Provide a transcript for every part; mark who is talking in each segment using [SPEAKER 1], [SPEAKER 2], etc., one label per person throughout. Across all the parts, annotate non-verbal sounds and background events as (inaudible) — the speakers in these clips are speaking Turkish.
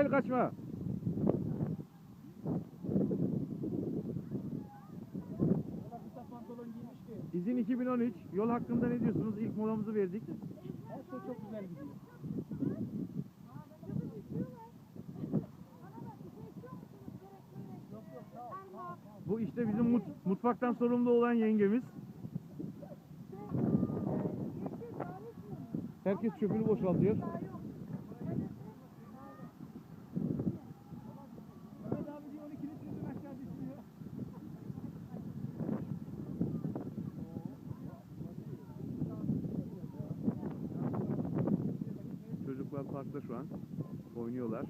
[SPEAKER 1] Gel kaçma. İzin 2013. Yol hakkında ne diyorsunuz? İlk molamızı verdik.
[SPEAKER 2] Her şey çok güzel gidiyor.
[SPEAKER 1] Bu işte bizim mut- mutfaktan sorumlu olan yengemiz. Herkes çöpünü boşaltıyor. Parkta şu an. Oynuyorlar.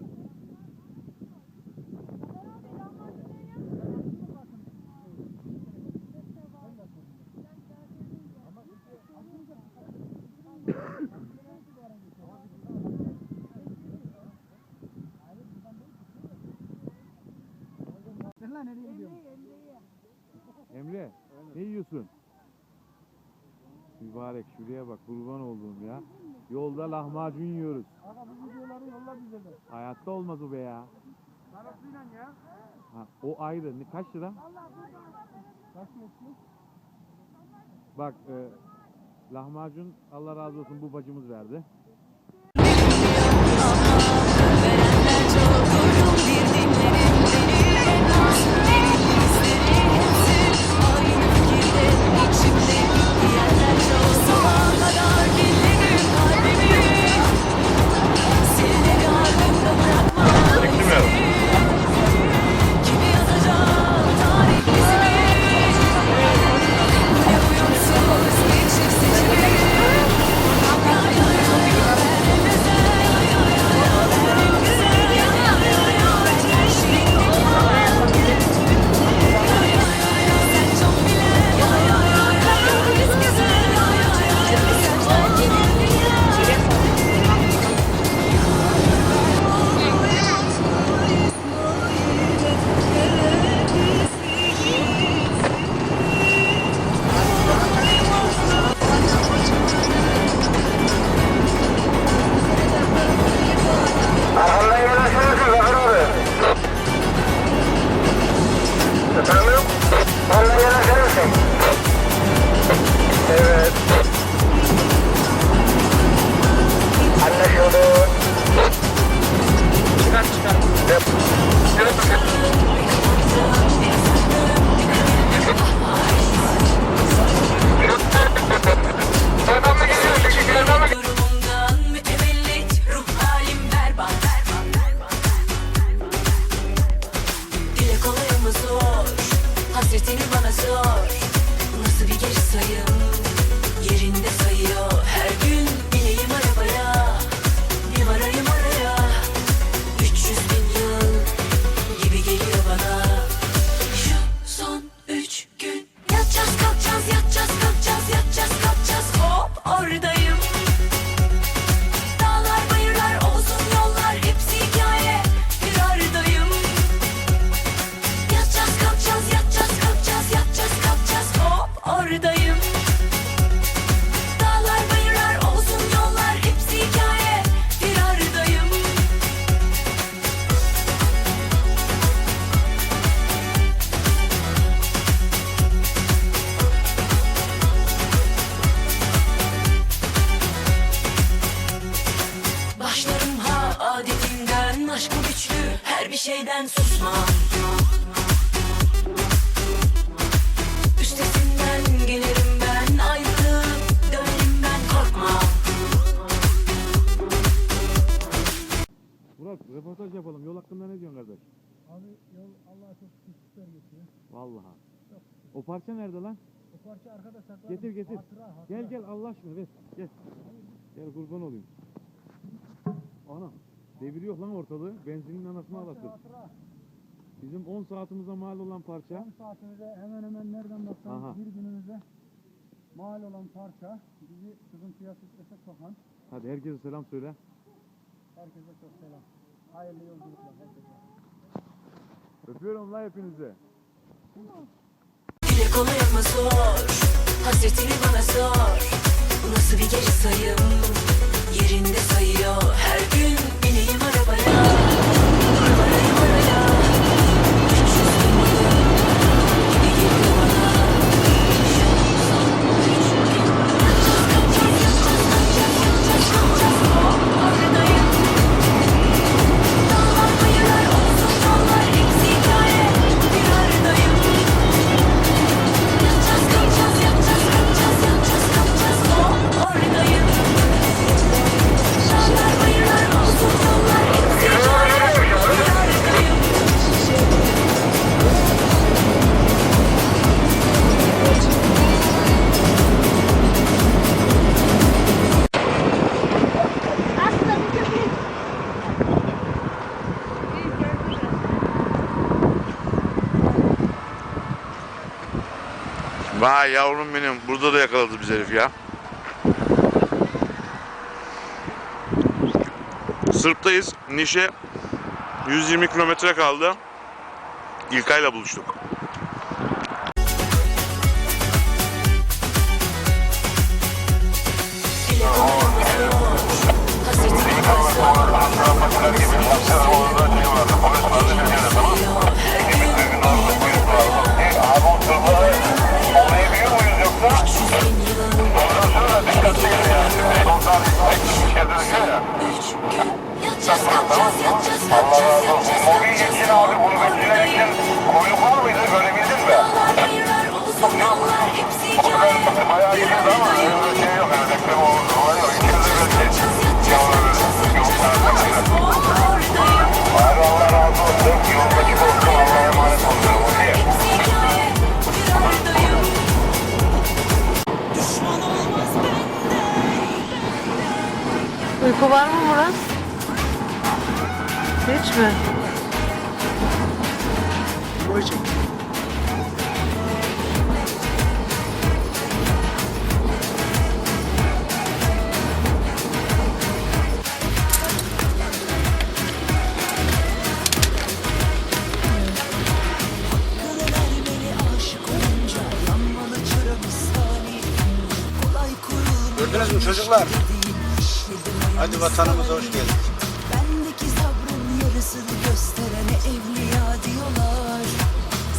[SPEAKER 2] Lan nereye gidiyorsun?
[SPEAKER 1] Emre ne yiyorsun? Mübarek şuraya bak kurban olduğum ya. Yolda lahmacun yiyoruz.
[SPEAKER 2] Aga bu videoları yolla bize de.
[SPEAKER 1] Hayatta olmaz o be ya.
[SPEAKER 2] Parasıyla ya.
[SPEAKER 1] Ha, o ayrı. Ne, kaç lira?
[SPEAKER 2] Kaç metre?
[SPEAKER 1] Bak e, lahmacun Allah razı olsun bu bacımız verdi.
[SPEAKER 2] Petróleo. Hola, Diana Cerce.
[SPEAKER 1] Vallahi.
[SPEAKER 2] Çok.
[SPEAKER 1] O parça nerede lan?
[SPEAKER 2] O parça arkada saklanmış.
[SPEAKER 1] Getir getir.
[SPEAKER 2] Hatıra, hatıra.
[SPEAKER 1] Gel gel Allah aşkına ver. Gel. Gel kurban olayım. Ana. Deviriyor lan ortalığı. Benzinin anasını
[SPEAKER 2] hatıra.
[SPEAKER 1] Bizim 10 saatimize mal olan parça.
[SPEAKER 2] 10 saatimize hemen hemen nereden baksan bir günümüze mal olan parça bizi sıkıntıya strese sokan
[SPEAKER 1] Hadi herkese selam söyle.
[SPEAKER 2] herkese çok selam. Hayırlı yolculuklar herkese.
[SPEAKER 1] Öpüyorum lan hepinizi.
[SPEAKER 3] Dile kolay ama zor. Hasretini bana sor. Nasıl
[SPEAKER 2] Nasıl bir geri sayım? Yerinde sayıyor. Her gün
[SPEAKER 4] Vay yavrum benim. Burada da yakaladı bizi herif ya. Sırp'tayız. Nişe 120 kilometre kaldı. İlkay'la buluştuk.
[SPEAKER 2] Dile koyamaz Hasretini basıyor Yatacağız kalkacağız yatacağız kalkacağız yatacağız kalkacağız
[SPEAKER 5] abi bunu bekleyen için kuyruk var mıydı görebildin mi?
[SPEAKER 2] Yollar Hepsi hikaye
[SPEAKER 5] Bayağı gidiyordu ama öyle şey yok. Yani bekleme oldu.
[SPEAKER 6] Uyku var mı Murat? Hiç mi?
[SPEAKER 7] Gördünüz mü çocuklar? Hadi vatanımıza hoş geldiniz.
[SPEAKER 2] Bendeki sabrın yarısını gösterene evliya diyorlar.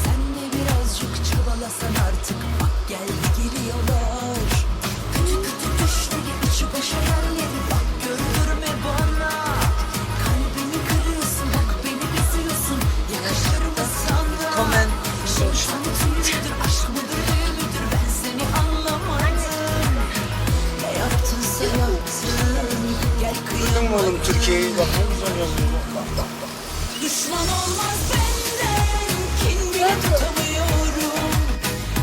[SPEAKER 2] Sen de birazcık çabalasan artık bak geldi geliyorlar Kötü kötü düşleri içi boş hayalleri Bak ne
[SPEAKER 7] güzel yazıyor. Bak bak bak.
[SPEAKER 2] Düşman olmaz benden Kin bile tutamıyorum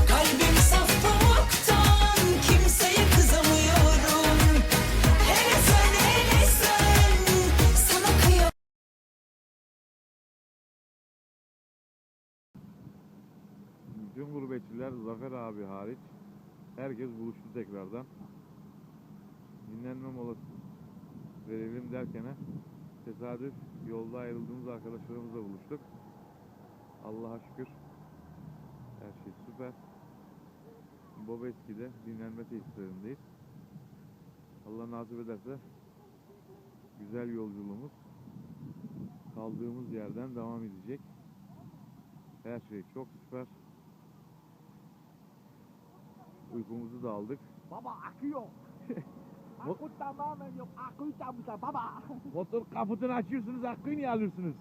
[SPEAKER 2] Kalbim saf pamuktan Kimseye kızamıyorum Hele sen hele sen Sana kıyamam
[SPEAKER 1] Bütün gurbetçiler Zafer abi hariç herkes buluştu tekrardan. Dinlenme molası verelim derken tesadüf yolda ayrıldığımız arkadaşlarımızla buluştuk. Allah'a şükür her şey süper. Bobeski'de dinlenme tesislerindeyiz. Allah nasip ederse güzel yolculuğumuz kaldığımız yerden devam edecek. Her şey çok süper. Uykumuzu da aldık.
[SPEAKER 8] Baba akü (laughs) Akü tamamen yok. Aküyü çalmışlar baba. (laughs)
[SPEAKER 1] Motor kaputunu açıyorsunuz, akıyı niye alıyorsunuz?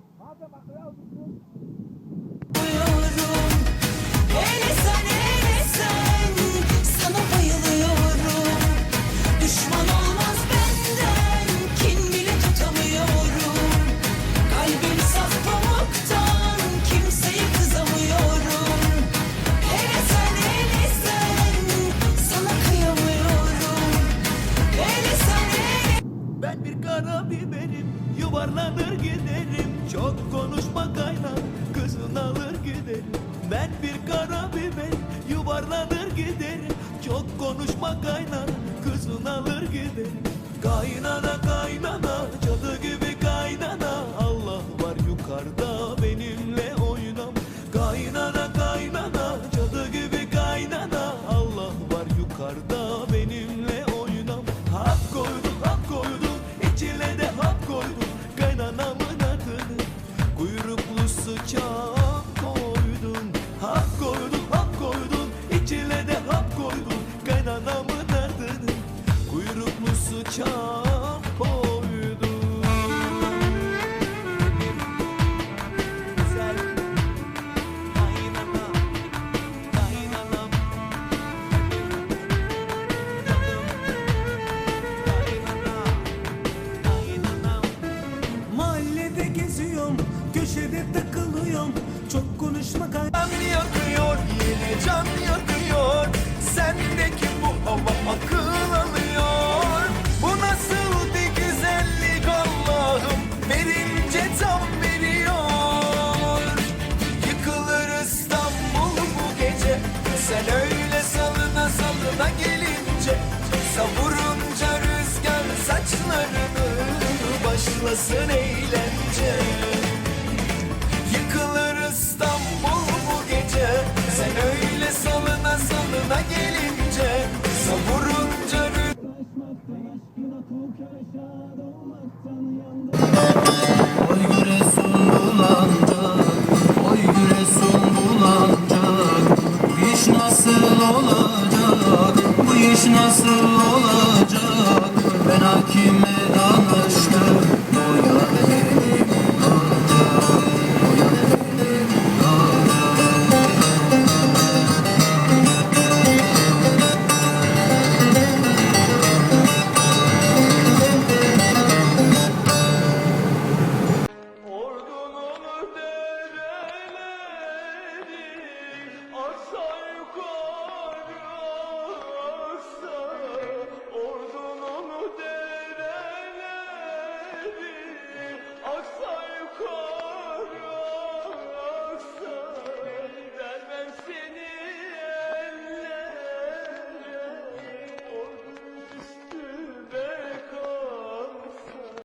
[SPEAKER 2] Bayılıyorum. Hele sen hele sen
[SPEAKER 8] Yuvarlanır giderim. Çok konuşma kaynar. Kızın alır giderim. Ben bir kara biberim. Yuvarlanır giderim. Çok konuşma kaynar. Kızın alır giderim. Kaynana kaynana. Cadı gibi kaynana. Allah var yukarıda benimle oynam. Kaynana
[SPEAKER 9] kalsın eğlence. Yıkılır İstanbul bu gece. Sen öyle salına salına gelince. Savurunca rüzgar